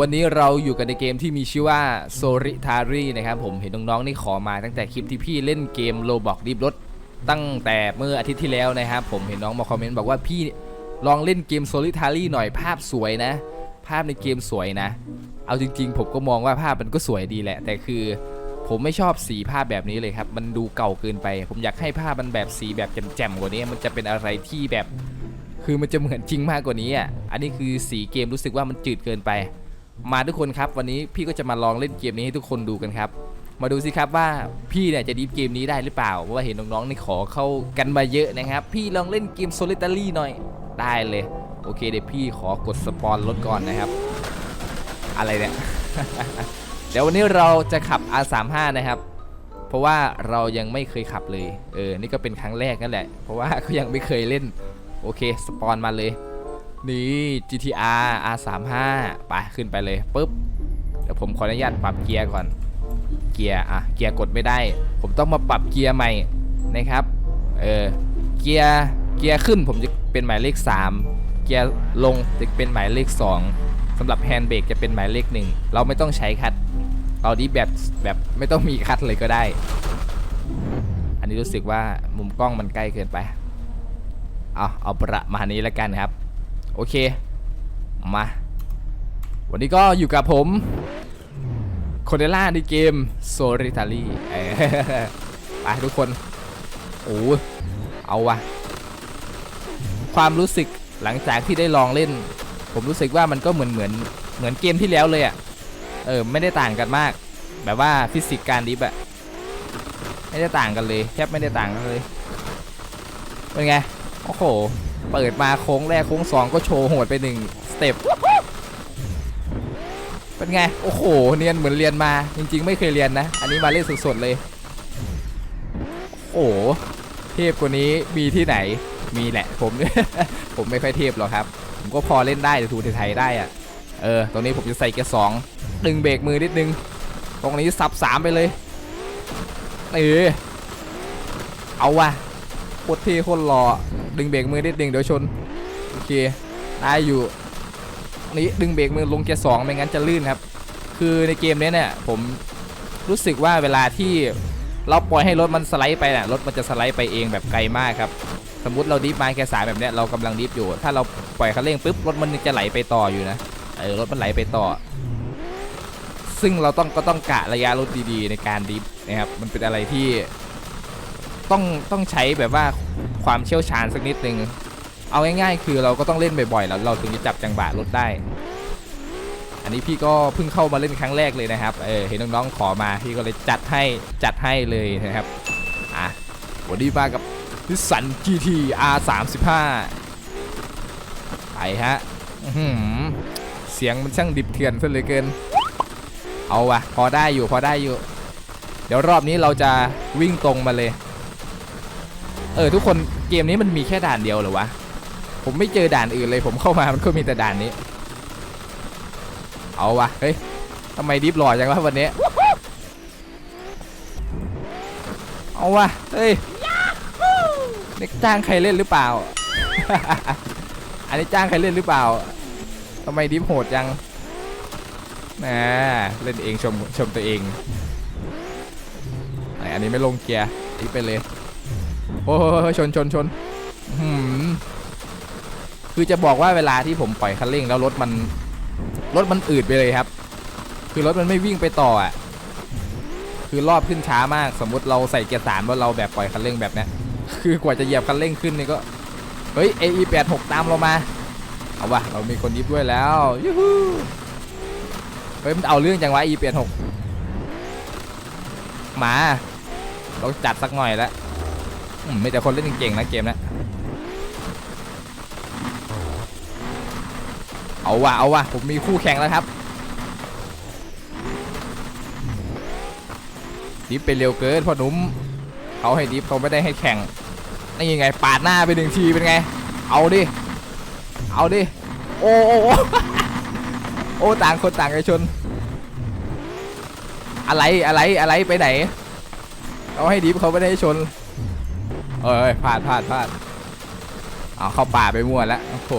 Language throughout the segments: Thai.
วันนี้เราอยู่กันในเกมที่มีชื่อว่า Solitary นะครับผมเห็นน้องๆนี่ขอมาตั้งแต่คลิปที่พี่เล่นเกม Roblox ดิฟรถตั้งแต่เมื่ออาทิตย์ที่แล้วนะครับผมเห็นน้องมาคอมเมนต์บอกว่าพี่ลองเล่นเกม Solitary หน่อยภาพสวยนะ ภาพในเกมสวยนะ เอาจริง ๆ ผมก็มองว่าภาพมันก็สวยดีแหละ แต่คือผมไม่ชอบสีภาพแบบนี้เลยครับ มันดูเก่าเกินไป ผมอยากให้ภาพมันแบบสีแบบแจ่มๆกว่านี้ มันจะเป็นอะไรที่แบบ คือมันจะเหมือนจริงมากกว่านี้อะ อันนี้คือสีเกมรู้สึกว่ามันจืดเกินไป มาทุกคนครับ วันนี้พี่ก็จะมาลองเล่นเกมนี้ให้ทุกคนดูกันครับ มาดูสิครับว่าพี่เนี่ยจะดีฟเกมนี้ได้หรือเปล่าเพราะว่าเห็นน้องๆนี่ขอเข้ากันมาเยอะนะครับ พี่ลองเล่นเกม Solitary หน่อยได้เลย โอเคเดี๋ยวพี่ขอกดสปอนรถก่อนนะครับ อะไรเนี่ย เดี๋ยววันนี้เราจะขับ R35 นะครับ เพราะว่าเรายังไม่เคยขับเลย เออ นี่ก็เป็นครั้งแรกนั่นแหละ เพราะว่าก็ยังไม่เคยเล่น โอเค สปอนมาเลย นี่ GTR R35 ไปขึ้นไปเลยปุ๊บ เดี๋ยวผมขออนุญาตปรับเกียร์ก่อน เกียร์อะเกียร์กดไม่ได้ ผมต้องมาปรับเกียร์ใหม่นะครับ เออ เกียร์ เกียร์ขึ้นผมจะเป็นหมายเลข 3 เกียร์ลงจะเป็นหมายเลข 2สำหรับแฮนด์เบรกจะเป็นหมายเลข 1 เราไม่ต้องใช้คัดเราดีแบบแบบไม่ต้องมีคัดเลยก็ได้ อันนี้รู้สึกว่ามุมกล้องมันใกล้เกินไป เอาเอาประมาณนี้แล้วกันครับ โอเค มา วันนี้ก็อยู่กับผมโคเดล่าในเกม s o l i t a r y เออไปทุกคน โอ้เอาวะความรู้สึกหลังจากที่ได้ลองเล่น ผมรู้สึกว่ามันก็เหมือนเหมือนเหมือนเกมที่แล้วเลยอะ่ะ เออ ไม่ได้ต่างกันมาก แบบว่าฟิสิกส์การดิฟอะไม่ได้ต่างกันเลย แทบไม่ได้ต่างกันเลย เป็นไง โอ้โห เปิดมาโค้งแรกโค้งสองก็โชว์โหดไปหนึ่งสเต็ปเป็นไง โอ้โหเรียนเหมือนเรียนมา จริง ๆ ไม่เคยเรียนนะ อันนี้มาเล่นสดๆเลย โอ้โห เทพกว่านี้มีที่ไหน มีแหละ ผม ผมไม่ค่อยเทพหรอกครับ ผมก็พอเล่นได้แต่ถูไทยได้อะเออ ตรงนี้ผมจะใส่เกียร์สองดึงเบรกมือนิดนึง ตรงนี้สับสามไปเลย เออเอาว่ะโคตรเท่โคตรหล่อ ดึงเบรกมือนิดนึงเดี๋ยวชนโอเคได้อยู่นี่ดึงเบรกมือลงเกียร์สองไม่งั้นจะลื่นครับ คือในเกมนี้เนี่ยผมรู้สึกว่าเวลาที่เราปล่อยให้รถมันสไลด์ไปน่ะรถมันจะสไลด์ไปเองแบบไกลมากครับ สมมติเราดิฟมาแค่สายแบบเนี้ยเรากำลังดิฟอยู่ ถ้าเราปล่อยคันเร่งปุ๊บรถมันจะไหลไปต่ออยู่นะเออรถมันไหลไปต่อ ซึ่งเราต้องก็ต้องกะระยะรถดีๆ ในการดิฟนะครับมันเป็นอะไรที่ ต้องต้องใช้แบบว่าความเชี่ยวชาญสักนิดนึง เอาง่ายๆ คือเราก็ต้องเล่นบ่อยๆแล้วเราถึงจะจับจังหวะรถได้ อันนี้พี่ก็เพิ่งเข้ามาเล่นครั้งแรกเลยนะครับ เออเห็นน้องๆขอมาพี่ก็เลยจัดให้จัดให้เลยนะครับ อะวันนี้มากับนิสสัน GT R35 ไปฮะอื้อหือเสียงมันช่างดิบเถื่อนซะเหลือเกิน เอาวะพอได้อยู่พอได้อยู่ เดี๋ยวรอบนี้เราจะวิ่งตรงมาเลย เออทุกคนเกมนี้มันมีแค่ด่านเดียวเหรอวะ ผมไม่เจอด่านอื่นเลยผมเข้ามามันก็มีแต่ด่านนี้ เอาวะเฮ้ยทำไมดิฟหล่อจังวะวันนี้ เอาวะเฮ้ยเด็กจ้างใครเล่นหรือเปล่า อันนี้จ้างใครเล่นหรือเปล่าทำไมดิฟโหดจังนะเล่นเองชมชมตัวเองไหนอันนี้ไม่ลงเกียร์ดิฟไปเลย โอ้ชนชนชนคือจะบอกว่าเวลาที่ผมปล่อยคันเร่งแล้วรถมัน รถมันอืดไปเลยครับ คือรถมันไม่วิ่งไปต่ออะ คือรอบขึ้นช้ามาก สมมติเราใส่เกียร์สามแล้วเราแบบปล่อยคันเร่งแบบเนี้ย คือกว่าจะเหยียบคันเร่งขึ้นนี่ก็ เฮ้ย AE86 ตามเรามา เอาวะเรามีคนยิบด้วยแล้วยูฮูเฮ้ยมันเอาเรื่องจังวะ AE86 มาเราจัดสักหน่อยแล้ว มไม่แต่คนเล่นเก่งๆนะเกมนะเอาว่ะเอาว่ะผมมีคู่แข่งแล้วครับดิฟไปเร็วเกินพ่อหนุ่มเขาให้ดิฟเขาไม่ได้ให้แข่งนี่ยังไงปาดหน้าไปหนึ่งทีเป็นไง เอาดิ เอาดิ โอ้โอ้โอ้ต่างคนต่างกันชน อะไรอะไรอะไรไปไหนเขาให้ดิฟเขาไม่ได้ชน เอ้ยพลาดพลาดพลาดเอาเข้าป่าไปมั่วแล้วโอ้โห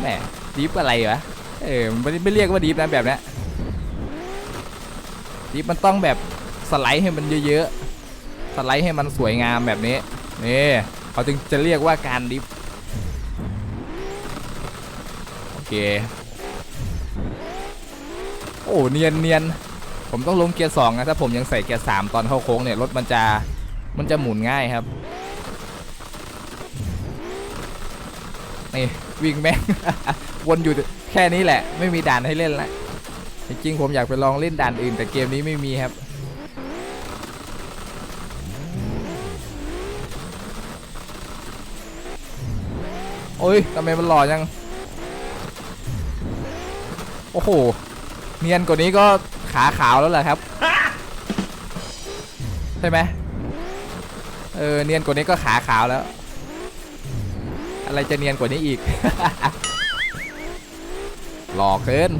แหมดิฟอะไรวะเออมันไม่เรียกว่าดีฟนะแบบนี้ดีฟมันต้องแบบสไลด์ให้มันเยอะๆสไลด์ให้มันสวยงามแบบนี้นี่เขาจึงจะเรียกว่าการดิฟโอเคโอ้เนียนเนียนผมต้องลงเกียร์สองนะถ้าผมยังใส่เกียร์สามตอนเข้าโค้งเนี่ยรถมันจะมันจะหมุนง่ายครับ นี่วิ่งแม่ง วนอยู่แค่นี้แหละ ไม่มีด่านให้เล่นละจริงๆผมอยากไปลองเล่นด่านอื่น แต่เกมนี้ไม่มีครับโอ้ยทำไมมันหล่อจัง โอ้โห เนียนกว่านี้ก็ขาขาวแล้วแหละครับ ใช่ไหมเออ เนียนกว่านี้ก็ขาขาวแล้ว อะไรจะเนียนกว่านี้อีก หล่อเกิน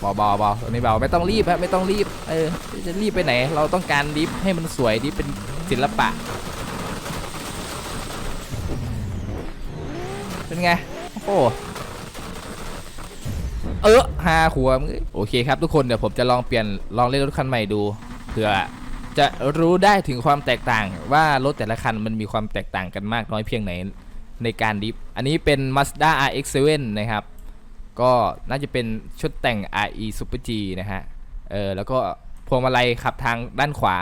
เบาเบาเบาตัวนี้เบาไม่ต้องรีบครับไม่ต้องรีบ เออ จะรีบไปไหน เราต้องการดิฟให้มันสวยดิฟเป็นศิลปะ เป็นไง โอ้เออหาหัวโอเคครับทุกคนเดี๋ยวผมจะลองเปลี่ยนลองเล่นรถคันใหม่ดูเผื่อจะรู้ได้ถึงความแตกต่างว่ารถแต่ละคันมันมีความแตกต่างกันมากน้อยเพียงไหน ในการดิฟ อันนี้เป็น Mazda RX-7 นะครับ ก็น่าจะเป็นชุดแต่ง RE Super G นะฮะ เออ แล้วก็พวงมาลัยขับทางด้านขวา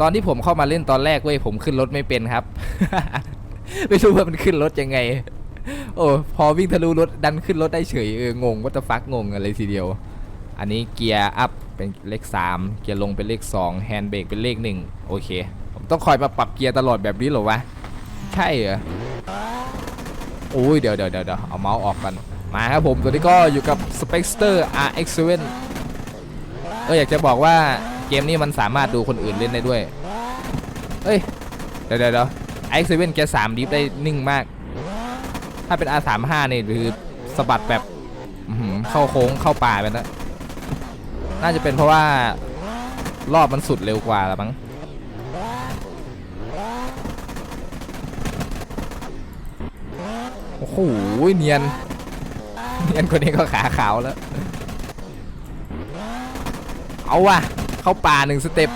ตอนที่ผมเข้ามาเล่นตอนแรกเว้ย ผมขึ้นรถไม่เป็นครับ ไม่รู้ว่ามันขึ้นรถยังไง โอ้พอวิ่งทะลุรถดันขึ้นรถได้เฉยเอองงว่าจะฟักงงอะไรทีเดียว อันนี้เกียร์อัพเป็นเลข 3 เกียร์ลงเป็นเลข 2 แฮนด์เบรกเป็นเลข 1 โอเค ผมต้องคอยมาปรับเกียร์ตลอดแบบนี้หรอวะ ใช่เหรอโอ้ยเดี๋ยวเดี๋ยวเดี๋ยวเอาเมาส์ออกกัน มาครับผมตัวนี้ก็อยู่กับ Spectre RX7 เอออยากจะบอกว่าเกมนี้มันสามารถดูคนอื่นเล่นได้ด้วย เอ้ย เดี๋ยวเดี๋ยวเดี๋ยว RX7 เกียร์3ดิฟได้นิ่งมาก ถ้าเป็น R35 เนี่ยคือสะบัดแบบเข้าโค้งเข้าป่าไปนะ น่าจะเป็นเพราะว่ารอบมันสุดเร็วกว่าละมั้ง โอ้โหเนียน เนียนคนนี้ก็ขาขาวแล้ว เอาว่ะ เข้าป่าหนึ่งสเต็ป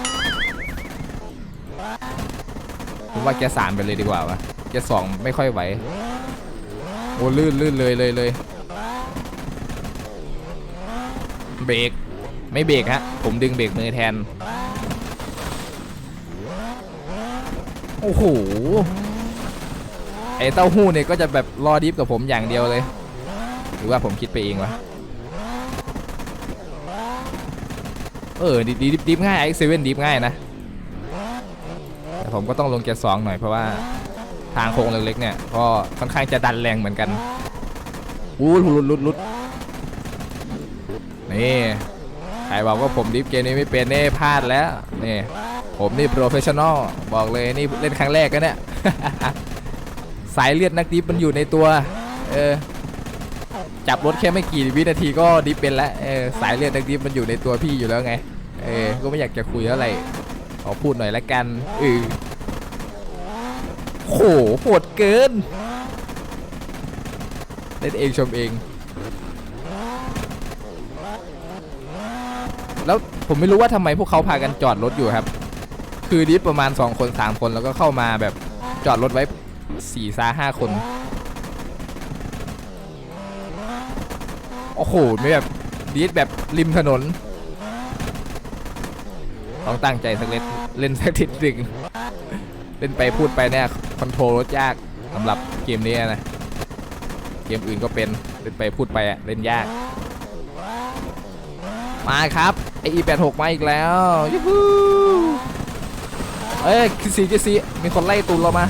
ผมว่าแกสามไปเลยดีกว่าวะแกสองไม่ค่อยไหว โอ้ลื่นลื่นเลยเลยเลยเบรกไม่เบรกฮะ ผมดึงเบรกมือแทน โอ้โห ไอเต้าหู้เนี่ยก็จะแบบรอดิฟกับผมอย่างเดียวเลย หรือว่าผมคิดไปเองวะ เออดิดิฟดิฟง่ายไอเซเว่นดิฟง่ายนะ แต่ผมก็ต้องลงเกียร์สองหน่อยเพราะว่าทางโค้งเล็กๆเนี่ยก็ค่อนข้างจะดันแรงเหมือนกันอู้หลุดหลุดหลุดนี่ใครบอกว่าผมดิฟเกมนี้ไม่เป็นนี่พลาดแล้วนี่ผมนี่โปรเฟชชั่นอลบอกเลยนี่เล่นครั้งแรกกันเนี่ย สายเลือดนักดิฟมันอยู่ในตัวเออจับรถแค่ไม่กี่วินาทีก็ดิฟเป็นแล้วเออสายเลือดนักดิฟมันอยู่ในตัวพี่อยู่แล้วไงเออก็ไม่อยากจะคุยอะไรขอพูดหน่อยละกันเออโหโหดเกินเล่นเองชมเอง แล้วผมไม่รู้ว่าทำไมพวกเขาพากันจอดรถอยู่ครับ คือดิฟประมาณ 2 คน 3 คนแล้วก็เข้ามาแบบจอดรถไว้ 4ซา5คน โอ้โหไม่แบบดิฟแบบริมถนน ต้องตั้งใจสักเล่นเล่นสักทีหนึ่งเล่นไปพูดไปเนี่ยคอนโทรลรถยากสำหรับเกมนี้นะ เกมอื่นก็เป็นเล่นไปพูดไปอะเล่นยาก มาครับไอ E86 มาอีกแล้วยูฮูเอ้ยคิซีคิซีมีคนไล่ตูนเรามา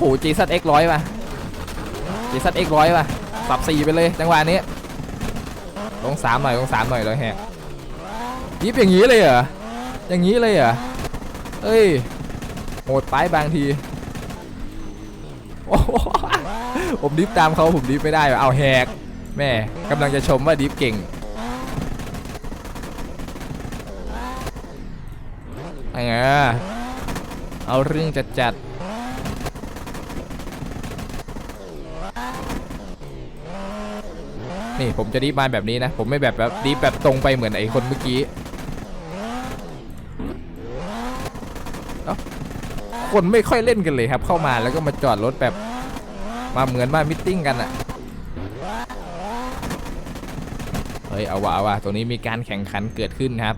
หจีซัดเอ็กร้อยป่ะจีซัดเอ็กร้อยป่ะสับสี่ไปเลยจังหวะนี้ลงสามหน่อยลงสามหน่อยเลยแฮะยิบอย่างนี้เลยเหรออย่างนี้เลยเหรอเอ้ยโหดไปบางทีโอ้โหผมดิฟตามเขาผมดิฟไม่ได้เอาแหกแม่กำลังจะชมว่าดิฟเก่งไอ้เงี้ยเอาเรื่องจัดจัด นี่ผมจะดีฟมาแบบนี้นะ ผมไม่แบบแบบดีแบบตรงไปเหมือนไอ้คนเมื่อกี้เอ้าคนไม่ค่อยเล่นกันเลยครับ เข้ามาแล้วก็มาจอดรถแบบมาเหมือนมามิทติ้งกันอะเฮ้ยเอาวะเอาวะตรงนี้มีการแข่งขันเกิดขึ้นครับ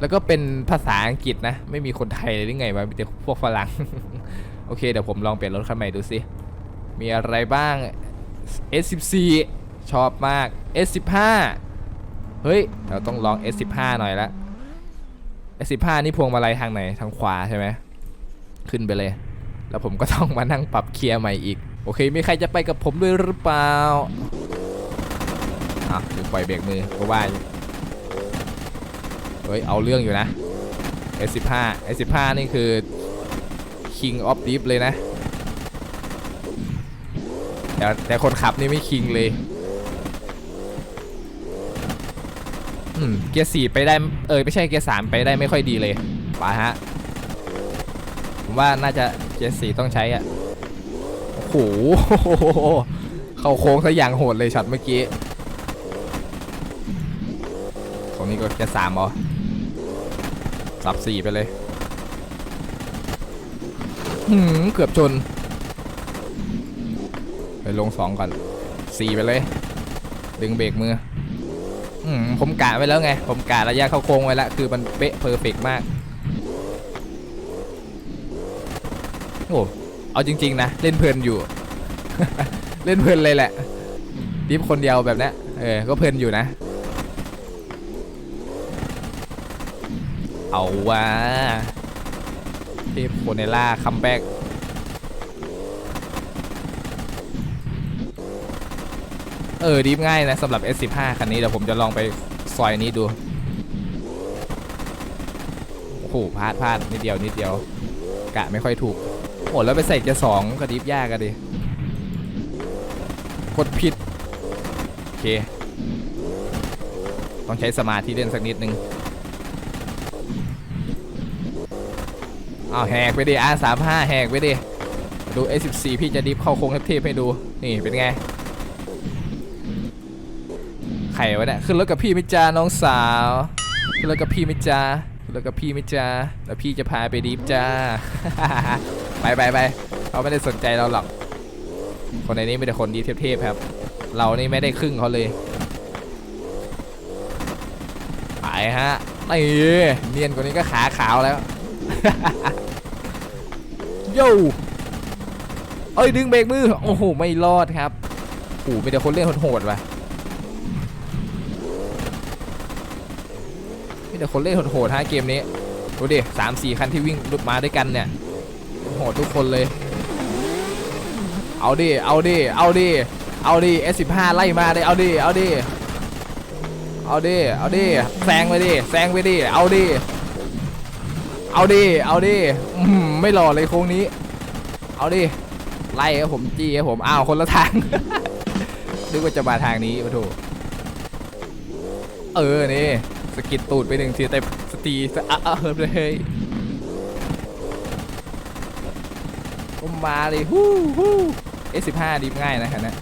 แล้วก็เป็นภาษาอังกฤษนะ ไม่มีคนไทยเลยหรือไงวะมีแต่พวกฝรั่ง โอเคเดี๋ยวผมลองเปลี่ยนรถคันใหม่ดูสิ มีอะไรบ้าง S14 ชอบมาก S15 เฮ้ย เราต้องลอง S15 หน่อยละ S15 นี่พวงมาลัยทางไหน ทางขวาใช่ไหม ขึ้นไปเลย แล้วผมก็ต้องมานั่งปรับเกียร์ใหม่อีก โอเค มีใครจะไปกับผมด้วยหรือเปล่าอะลืมปล่อยเบรกมือก็ว่าเฮ้ย เอาเรื่องอยู่นะ S15 S15 นี่คือ King of Deep เลยนะ แต่แต่คนขับนี่ไม่คิงเลยอืมเกียร์สี่ไปได้เออไม่ใช่เกียร์สามไปได้ไม่ค่อยดีเลยไปฮะผมว่าน่าจะเกียร์สี่ต้องใช้อะโอ้โหเข้าโค้งซะอย่างโหดเลยช็อตเมื่อกี้ตรงนี้ก็เกียร์สามเหรอสับสี่ไปเลยหืมเกือบชน ไปลงสองก่อนสี่ไปเลย ดึงเบรกมือ อืมผมกะไว้แล้วไง ผมกะระยะเข้าโค้งไว้แล้ว คือมันเป๊ะเพอร์เฟกมาก โอ้เอาจริง ๆ นะ เล่นเพลินอยู่ เล่นเพลินเลยแหละดิฟคนเดียวแบบนี้เออ ก็เพลินอยู่นะ เอาว่าเทพโคเนล่าคัมแบ็ก เออดีฟง่ายนะสำหรับ S15 คันนี้เดี๋ยวผมจะลองไปซอยนี้ดูโอ้โหพลาดพลาดนิดเดียวนิดเดียว กะไม่ค่อยถูกโอ้แล้วไปใส่เกียร์สองก็ดีฟยากอะดิกดผิดโอเค ต้องใช้สมาธิเล่นสักนิดนึงอ้าวแหกไปดิ R35 แหกไปดิดู S14 พี่จะดิฟเข้าโค้งเทพให้ดูนี่เป็นไง ไข่วะเนี่ยขึ้นรถกับพี่มิจ้าน้องสาวขึ้นรถกับพี่มิจ้าขึ้นรถกับพี่มิจ้าแล้วพี่จะพาไปดีฟจ้าไปไปไปเขาไม่ได้สนใจเราหรอกคนในนี้มีแต่คนดีเทพๆครับ เรานี่ไม่ได้ครึ่งเขาเลยไปฮะนี่เนียนกว่านี้ก็ขาขาวแล้วโย่เอ้ยดึงเบรกมือ โอ้โห ไม่รอดครับโอ้โหมีแต่คนเล่นโหดๆว่ะ มี แต่คนเล่นโหดๆฮะเกมนี้ดูดิสามสี่คันที่วิ่งรุดมาด้วยกันเนี่ยโหดทุกคนเลย เอาดิเอาดิเอาดิเอาดิ S15 ไล่มาดิเอาดิเอาดิเอาดิเอาดิแซงไปดิแซงไปดิเอาดิเอาดิเอาดิอื้อหือไม่หล่อเลยโค้งนี้ เอาดิไล่ครับผมจี้ครับผมอ้าวคนละทางนึกว่าจะมาทางนี้มาถูกเออนี่ กิดตูดไปหนึ่งทีแต่สตีสะอะอะเฮิร์บเลยก็มาเลยฮู้ฮู้ S15 ดีง่ายนะคันนี้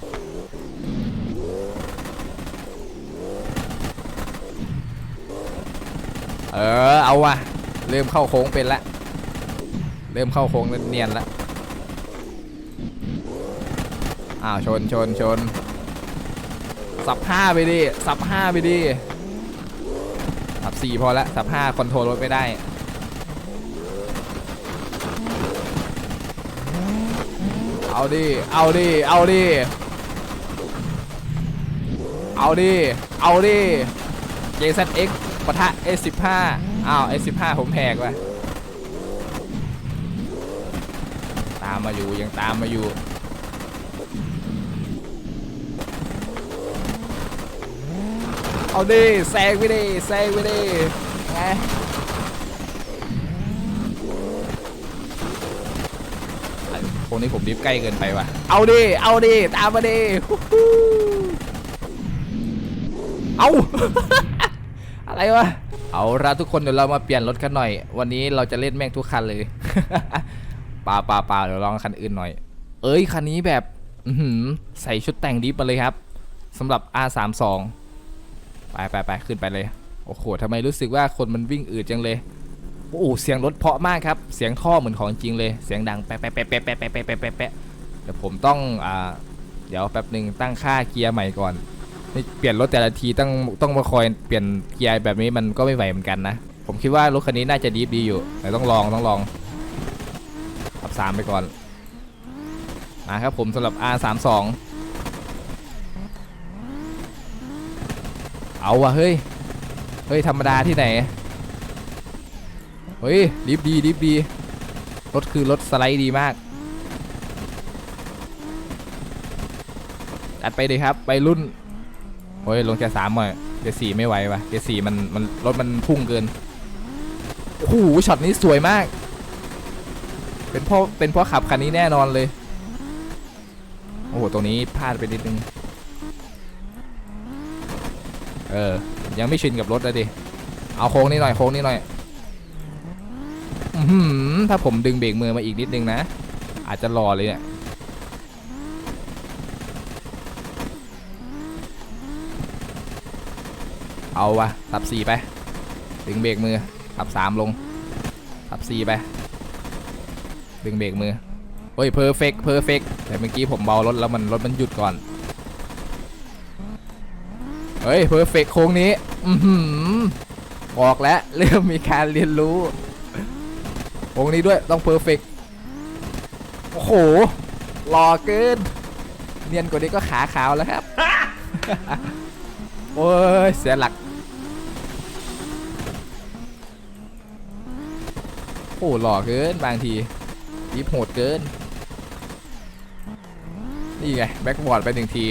เออเอาว่ะ เริ่มเข้าโค้งเป็นละเริ่มเข้าโค้งเนียนละอ้าวชนชนชนสับห้าไปดิ สับห้าไปดิ สับสี่พอละสับห้าคอนโทรลรถไม่ได้ เอาดิ เอาดิ เอาดิ เอาดิ เอาดิ JZX ปะทะ S15 อ้าว S15 ผมแหกว่ะ ตามมาอยู่ยังตามมาอยู่ เอาดิแซงไปดิแซงไปดิไงไอ้พวกนี้ผมดิฟใกล้เกินไปว่ะ เอาดิ เอาดิ ตามมาดิฮู้ฮู้เอาอะไรวะ เอาละทุกคนเดี๋ยวเรามาเปลี่ยนรถกันหน่อย วันนี้เราจะเล่นแม่งทุกคันเลยป่าป่าป่าเดี๋ยวลองคันอื่นหน่อย เอ้ยคันนี้แบบอือหือใส่ชุดแต่งดิฟมาเลยครับสำหรับ R32 ไปไปไปขึ้นไปเลย โอ้โหทำไมรู้สึกว่าคนมันวิ่งอืดจังเลย โอ้โหเสียงรถเพาะมากครับ เสียงท่อเหมือนของจริงเลย เสียงดังแปะแปะแปะแปะแปะแปะแปะแปะแปะเดี๋ยวผมต้องอ่าเดี๋ยวแป๊บหนึ่งตั้งค่าเกียร์ใหม่ก่อนนี่เปลี่ยนรถแต่ละทีต้องต้องมาคอยเปลี่ยนเกียร์แบบนี้มันก็ไม่ไหวเหมือนกันนะ ผมคิดว่ารถคันนี้น่าจะดีดีอยู่แต่ต้องลองต้องลองขับสามไปก่อนมาครับผมสำหรับ R32 เอาวะเฮ้ย เฮ้ย ธรรมดาที่ไหน เฮ้ย ดิฟดี ดิฟดี รถคือรถสไลด์ดีมากจัดไปเลยครับ ไปรุ่นโอ้ย ลงแค่สามหน่อยเกียร์สี่ไม่ไหววะเกียร์สี่มัน มัน รถมันพุ่งเกินโอ้โหช็อตนี้สวยมาก เป็นเพราะเป็นเพราะขับคันนี้แน่นอนเลย โอ้โห ตรงนี้พลาดไปนิดนึง เออ ยังไม่ชินกับรถเลยดิ เอาโค้งนี้หน่อย โค้งนี้หน่อย อือหือถ้าผมดึงเบรกมือมาอีกนิดนึงนะ อาจจะรอเลยเนี่ย เอาวะทับสี่ไป ดึงเบรกมือทับสามลงทับสี่ไป ดึงเบรกมือเฮ้ยเพอร์เฟกเพอร์เฟกแต่เมื่อกี้ผมเบารถแล้วมันรถมันหยุดก่อน ฮ้ยเพอร์เฟกโค้งนี้ อือหือบอกแล้วเริ่มมีการเรียนรู้โค้งนี้ด้วยต้องเพอร์เฟกโอ้โหหล่อเกิน เนียนกว่านี้ก็ขาขาวแล้วครับ โอ้ยเสียหลัก โอ้หล่อเกินบางทีดิฟโหดเกิน นี่ไง แบ็กบอร์ดไปหนึ่งที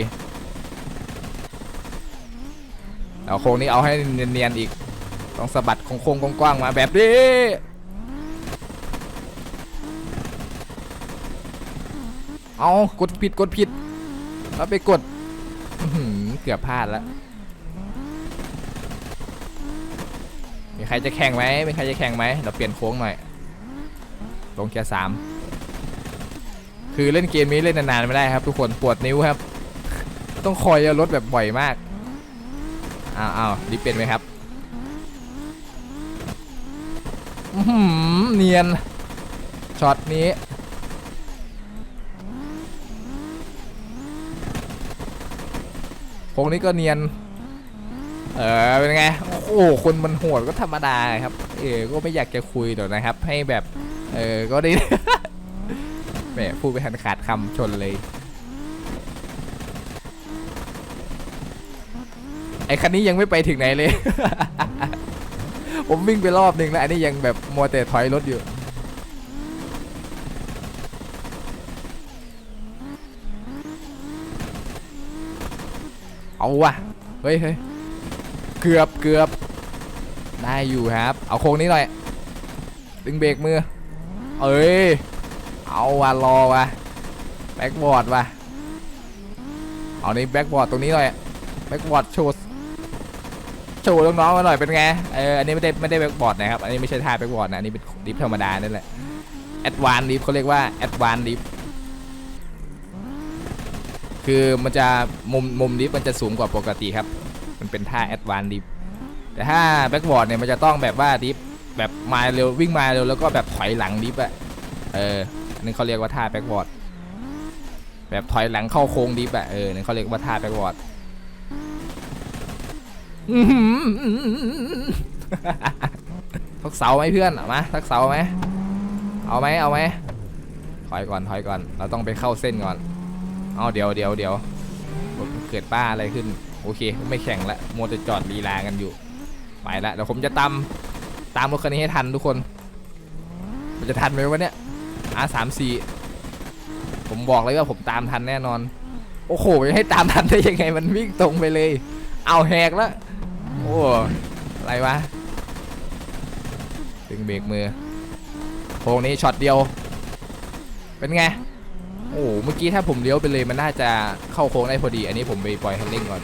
เอาโค้งนี้เอาให้เนียนๆอีก ต้องสะบัดโค้งๆกว้างๆมาแบบนี้ เอากดผิดกดผิด แล้วไปกดเกือบพลาดแล้ว มีใครจะแข่งไหมมีใครจะแข่งไหมเราเปลี่ยนโค้งหน่อย ลงแค่สามคือเล่นเกมนี้เล่นนานๆไม่ได้ครับ ทุกคนปวดนิ้วครับ ต้องคอยเอารถแบบบ่อยมาก อ้าวอ้าวรีบเป็นไหมครับอื้อหือเนียน ช็อตนี้โค้งนี้ก็เนียน เออ เป็นไง โอ้คนมันโหดก็ธรรมดาครับ เออ ก็ไม่อยากจะคุยหรอกนะครับ ให้แบบ เออ ก็ได้แหมพูดไปทันขาดคำชนเลย ไอ้คันนี้ยังไม่ไปถึงไหนเลย ผมวิ่งไปรอบหนึ่งแล้วอันนี้ยังแบบมัวแต่ถอยรถอยู่เอาวะเฮ้ยเฮ้ยเกือบเกือบได้อยู่ครับ เอาโค้งนี้หน่อย ดึงเบรกมือ เอ้ย เอาว่ะรอว่ะแบ็กบอร์ดว่ะเอาในแบ็กบอร์ดตรงนี้หน่อยแบ็กบอร์ดโชว์ โชว์น้องๆมาหน่อยเป็นไง เออ อันนี้ไม่ได้ไม่ได้แบ็กบอร์ดนะครับ อันนี้ไม่ใช่ท่าแบ็กบอร์ดนะ อันนี้เป็นดิฟธรรมดานั่นแหละ แอดวานดิฟเขาเรียกว่าแอดวานดิฟ คือมันจะมุมมุมดิฟมันจะสูงกว่าปกติครับ มันเป็นท่าแอดวานดิฟ แต่ถ้าแบ็กบอร์ดเนี่ยมันจะต้องแบบว่าดิฟแบบมาเร็ววิ่งมาเร็วแล้วก็แบบถอยหลังดิฟอะเออ อันนี้เขาเรียกว่าท่าแบ็กบอร์ด แบบถอยหลังเข้าโค้งดิฟอะเออนี่เขาเรียกว่าท่าแบ็กบอร์ด อื้อหือทักเสาไหมเพื่อนเอามาทักเสาไหมเอาไหมเอาไหมถอยก่อนถอยก่อน เราต้องไปเข้าเส้นก่อน เอาเดี๋ยวเดี๋ยวเดี๋ยวเกิดป้าอะไรขึ้น โอเค ไม่แข่งละมัวแต่จอดลีลากันอยู่ ไปละเดี๋ยวผมจะตามตามรถคันนี้ให้ทันทุกคน มันจะทันไหมวะเนี่ย R สามสี่ผมบอกเลยว่าผมตามทันแน่นอน โอ้โหจะให้ตามทันได้ยังไงมันวิ่งตรงไปเลย เอาแหกแล้ว อ้อะไรวะดึงเบรกมือโค้งนี้ช็อตเดียว เป็นไง โอ้โหเมื่อกี้ถ้าผมเลี้ยวไปเลยมันน่าจะเข้าโค้งได้พอดี อันนี้ผมไปปล่อยคันเร่งก่อน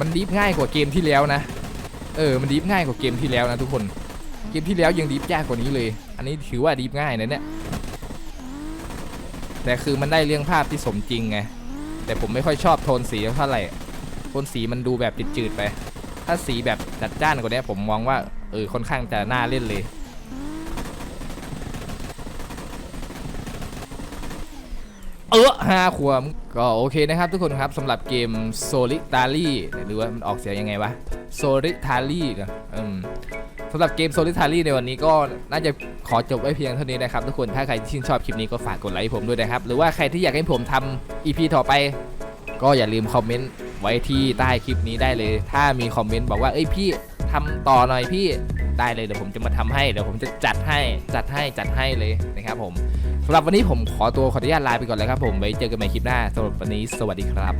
มันดีฟง่ายกว่าเกมที่แล้วนะ เออ มันดีฟง่ายกว่าเกมที่แล้วนะทุกคน เกมที่แล้วยังดีฟยากกว่านี้เลย อันนี้ถือว่าดีฟง่ายนะเนี่ย แต่คือมันได้เรื่องภาพที่สมจริงไง แต่ผมไม่ค่อยชอบโทนสีเท่าไหร่โทนสีมันดูแบบติดจืดไป ถ้าสีแบบจัดจ้านกว่านี้ผมมองว่าเออค่อนข้างจะน่าเล่นเลย เออห้าขวบก็โอเคนะครับทุกคนครับสำหรับเกม Solitary หรือว่ามันออกเสียงยังไงวะ Solitary นะอืมสำหรับเกม Solitary ในวันนี้ก็น่าจะ ขอจบไว้เพียงเท่านี้นะครับทุกคนถ้าใครที่ชื่นชอบคลิปนี้ก็ฝากกดไลค์ให้ผมด้วยนะครับ หรือว่าใครที่อยากให้ผมทำ EP ต่อไป ก็อย่าลืมคอมเมนต์ไว้ที่ใต้คลิปนี้ได้เลย ถ้ามีคอมเมนต์บอกว่าเอ้ยพี่ทำต่อหน่อยพี่ได้เลยเดี๋ยวผมจะมาทำให้เดี๋ยวผมจะจัดให้จัดให้จัดให้เลยนะครับผมสำหรับวันนี้ผมขอตัวขออนุญาตลาไปก่อนเลยครับผมไว้เจอกันใหม่คลิปหน้าสำหรับวันนี้สวัสดีครับ